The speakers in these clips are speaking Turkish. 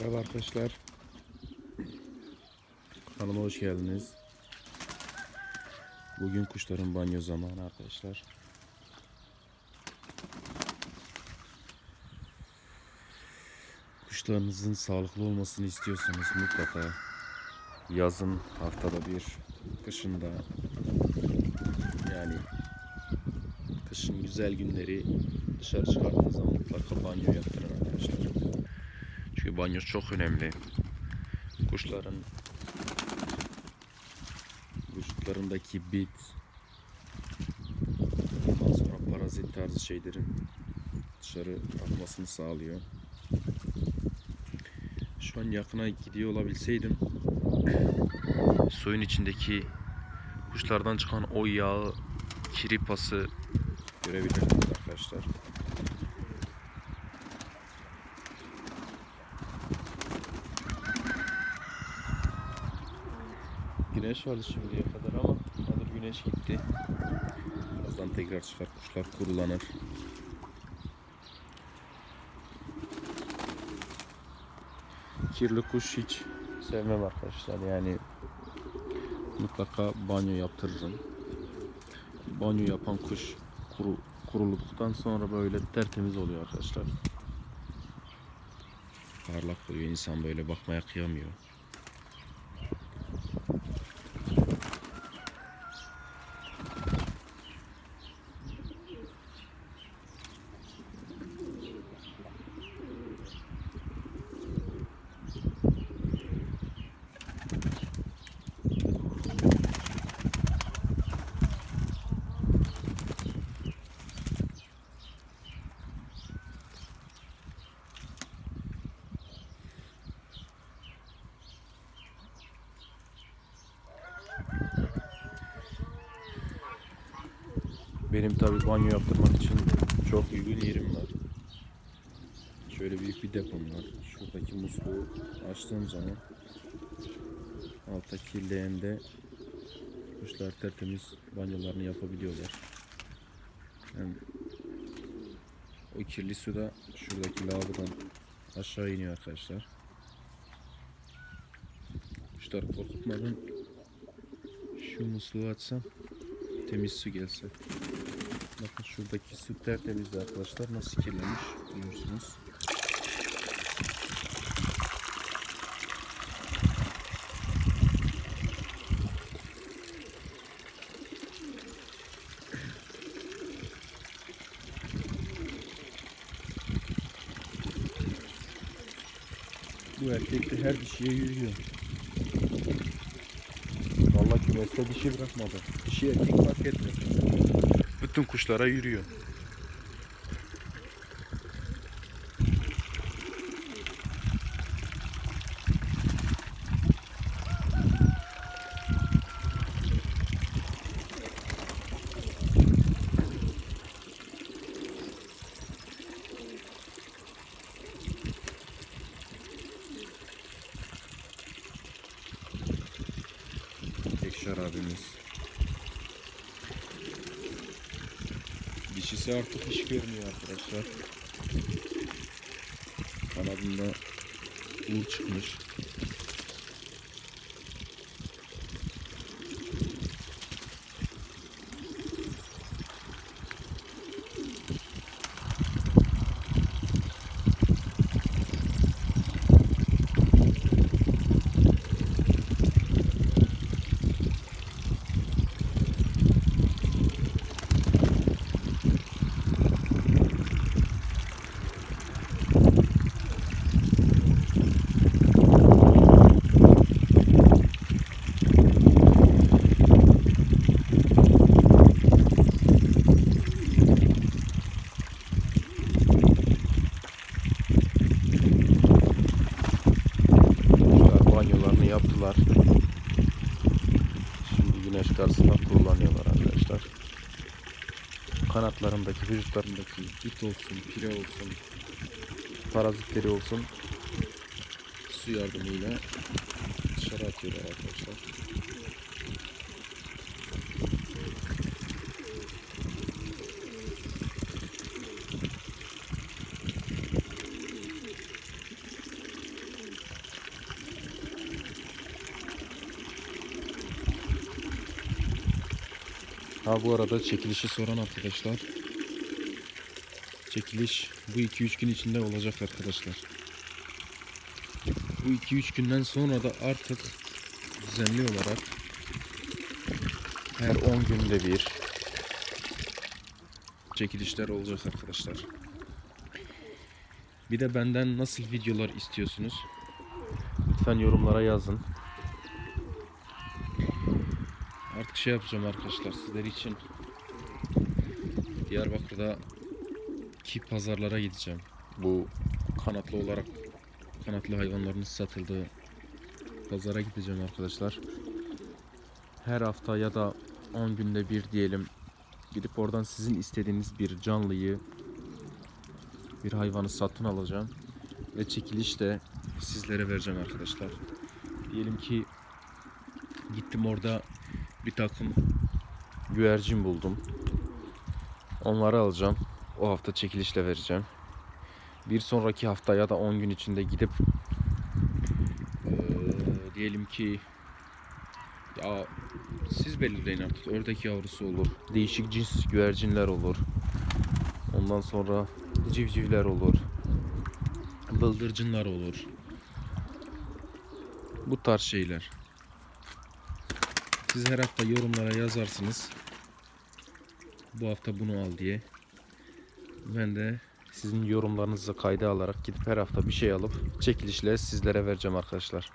Merhaba arkadaşlar. Kanalıma hoş geldiniz. Bugün kuşların banyo zamanı arkadaşlar. Kuşlarınızın sağlıklı olmasını istiyorsanız mutlaka yazın haftada bir, kışın da yani kışın güzel günleri dışarı çıkardığınız zaman mutlaka banyo yaptırın arkadaşlar. Çünkü banyo çok önemli. Kuşların vücutlarındaki bit ondan sonra parazit tarzı şeylerin dışarı akmasını sağlıyor. Şu an yakına gidiyor olabilseydim suyun içindeki kuşlardan çıkan o yağı kiri pası görebilirdiniz arkadaşlar. Güneş vardı şimdiye kadar ama hazır güneş gitti. Birazdan tekrar çıkar kuşlar kurulanır. Kirli kuş hiç sevmem arkadaşlar yani mutlaka banyo yaptırırım. Banyo yapan kuş kuru, kurulduktan sonra böyle tertemiz oluyor arkadaşlar. Parlak oluyor insan böyle bakmaya kıyamıyor. Benim tabi banyo yaptırmak için çok uygun yerim var. Şöyle büyük bir depom var. Şuradaki musluğu açtığım zaman alttaki leğende kuşlar tertemiz banyolarını yapabiliyorlar. Hem o kirli su da şuradaki lavabodan aşağı iniyor arkadaşlar. Kuşlar korkutmadan şu musluğu açsam temiz su gelse. Bakın şuradaki su tertemizdi arkadaşlar. Nasıl kirlenmiş biliyorsunuz. Bu erkek de her dişiye yürüyor. Vallahi kümeste dişi bırakmadı. Dişi erkek fark etmez. Bütün kuşlara yürüyor. Ekşar abimiz. Dişisi artık iş görmüyor arkadaşlar. Kanadında uğur çıkmış. Kuşlar banyolarını yaptılar. Karşısında kurulanıyorlar arkadaşlar. Kanatlarındaki, vücutlarındaki bit olsun, pire olsun, parazitleri olsun su yardımıyla dışarı atıyorlar arkadaşlar. Ha bu arada çekilişi soran arkadaşlar. Çekiliş bu 2-3 gün içinde olacak arkadaşlar. Bu 2-3 günden sonra da artık düzenli olarak her 10 günde bir çekilişler olacak arkadaşlar. Bir de benden nasıl videolar istiyorsunuz? Lütfen yorumlara yazın. Artık şey yapacağım arkadaşlar sizler için Diyarbakır'da ki pazarlara gideceğim. Bu kanatlı olarak kanatlı hayvanların satıldığı pazara gideceğim arkadaşlar. Her hafta ya da 10 günde bir diyelim gidip oradan sizin istediğiniz bir canlıyı bir hayvanı satın alacağım ve çekiliş de sizlere vereceğim arkadaşlar. Diyelim ki gittim orada bir takım güvercin buldum. Onları alacağım. O hafta çekilişle vereceğim. Bir sonraki hafta ya da 10 gün içinde gidip eee, diyelim ki ya siz belirleyin artık. Ördek yavrusu olur. Değişik cins güvercinler olur. Ondan sonra civcivler olur. Bıldırcınlar olur. Bu tarz şeyler. Siz her hafta yorumlara yazarsınız. Bu hafta bunu al diye. Ben de sizin yorumlarınızı kayda alarak gidip her hafta bir şey alıp çekilişle sizlere vereceğim arkadaşlar.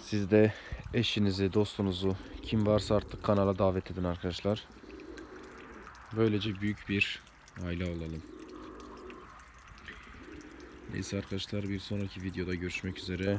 Siz de eşinizi, dostunuzu, kim varsa artık kanala davet edin arkadaşlar. Böylece büyük bir aile olalım. Neyse arkadaşlar bir sonraki videoda görüşmek üzere.